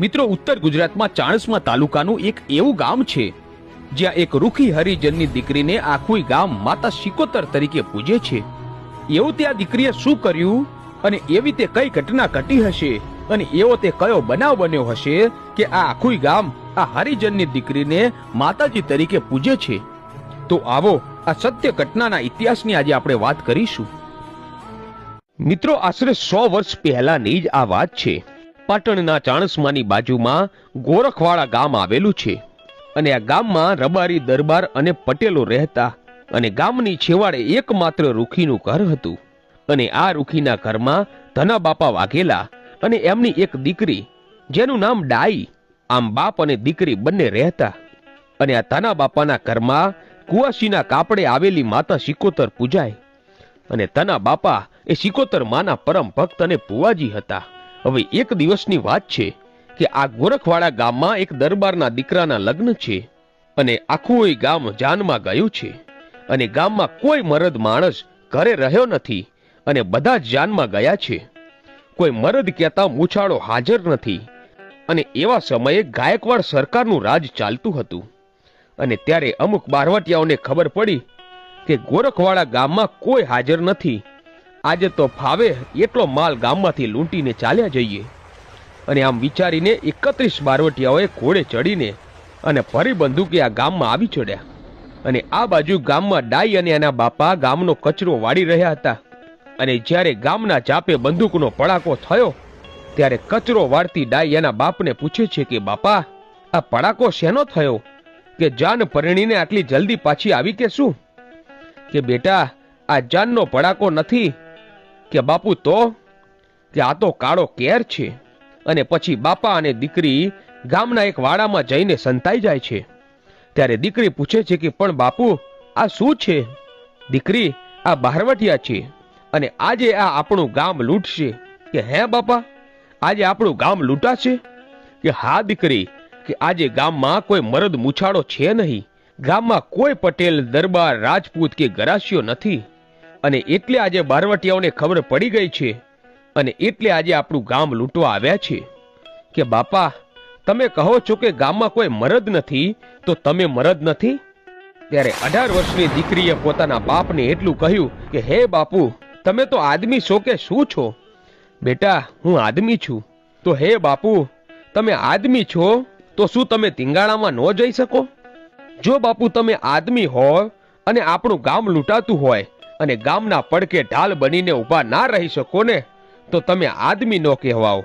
મિત્રો, ઉત્તર ગુજરાતમાં ચાણસ્મા તાલુકાનું એક એવું ગામ છે, જ્યાં એક રૂખી હરિજનની દીકરીને આખું ગામ માતા શિકોતર તરીકે પૂજે છે. એવું તે આ દીકરીએ શું કર્યું અને એવી તે કઈ ઘટના ઘટી હશે અને એવો તે કયો બનાવ બન્યો હશે કે આ આખું ગામ આ હરિજનની દીકરીને માતાજી તરીકે પૂજે છે? તો આવો, આ સત્ય ઘટનાના ઇતિહાસની આજે આપણે વાત કરીશું. મિત્રો, આશરે સો વર્ષ પહેલાની જ આ વાત છે. પાટણના ચાણસમાની બાજુમાં ગોરખવાળા ગામ આવેલું છે. અને આ ગામમાં રબારી દરબાર અને પટેલો રહેતા અને ગામની છેવાડે એકમાત્ર રૂખીનું ઘર હતું. અને આ રૂખીના ઘરમાં ધના બાપા વાઘેલા અને એમની એક દીકરી, જેનું નામ ડાઈ, આમ બાપ અને દીકરી બંને રહેતા. અને આ ધના બાપાના ઘરમાં કુવાસીના કાપડે આવેલી માતા શિકોતર પૂજાય. અને તના બાપા એ શિકોતર માના પરમ ભક્ત અને પુવાજી હતા. હવે એક દિવસની વાત છે કે આ ગોરખવાડા ગામમાં એક દરબારના દીકરાના લગ્ન છે અને આખું એ ગામ જાનમાં ગયું છે અને ગામમાં કોઈ મરદ માણસ ઘરે રહ્યો નથી અને બધા જ જાનમાં ગયા છે. કોઈ મરદ કહેતા મૂછાળો હાજર નથી અને એવા સમયે ગાયકવાડ સરકારનું રાજ ચાલતું હતું. અને ત્યારે અમુક બારવટિયાઓને ખબર પડી કે ગોરખવાડા ગામમાં કોઈ હાજર નથી આજે તો ફાવે એટલો માલ ગામમાંથી લૂંટીને ચાલ્યા જઈએ. અને આમ વિચારીને એકત્રીસ બારવટિયાઓએ ઘોડે ચડીને અને ફરી બંદૂકે આ ગામમાં આવી ચડ્યા. અને આ બાજુ ગામમાં ડાઈ અને એના બાપા ગામનો કચરો વાળી રહ્યા હતા. અને જ્યારે ગામના ચાપે બંદૂકનો પડાકો થયો, ત્યારે કચરો વાળતી ડાઈ એના બાપને પૂછે છે કે, બાપા, આ પડાકો શેનો થયો? કે જાન પરણીને આટલી જલ્દી પાછી આવી કે શું? કે બેટા, આ જાનનો પડાકો નથી કે બાપુ તો, કે આ તો કાળો કેર છે અને પછી બાપા અને દીકરી ગામના એક વાડામાં જઈને સંતાઈ જાય છે. ત્યારે દીકરી પૂછે છે કે, પણ બાપુ, આ શું છે? દીકરી, આ બહારવટિયા છે અને આજે આ આપણું ગામ લૂંટશે. કે, હે બાપા, આજે આપણું ગામ લૂંટાશે? કે, હા દીકરી, કે આજે ગામમાં કોઈ મરદ મૂછાળો છે નહીં. ગામમાં કોઈ પટેલ, દરબાર, રાજપૂત કે ગરાસીઓ નથી. અને એટલે આજે બારવટિયાઓને ખબર પડી ગઈ છે અને એટલે આજે આપણું ગામ લૂંટવા આવ્યા છે કે બાપા, તમે કહો છો કે ગામમાં કોઈ મરદ નથી, તો તમે મરદ નથી? ત્યારે અઢાર વર્ષની દીકરીએ પોતાના બાપને એટલું કહ્યું કે, હે બાપુ, તમે તો આદમી છો કે શું છો? બેટા, હું આદમી છું. તો, હે બાપુ, તમે આદમી છો, તો શું તમે તિંગાણામાં ન જઈ શકો? જો બાપુ તમે આદમી હોય અને આપણું ગામ લૂંટાતું હોય અને ગામના પડકે ઢાલ બનીને ઊભા ના રહી શકો ને, તો તમે આદમી નો કહેવાઓ.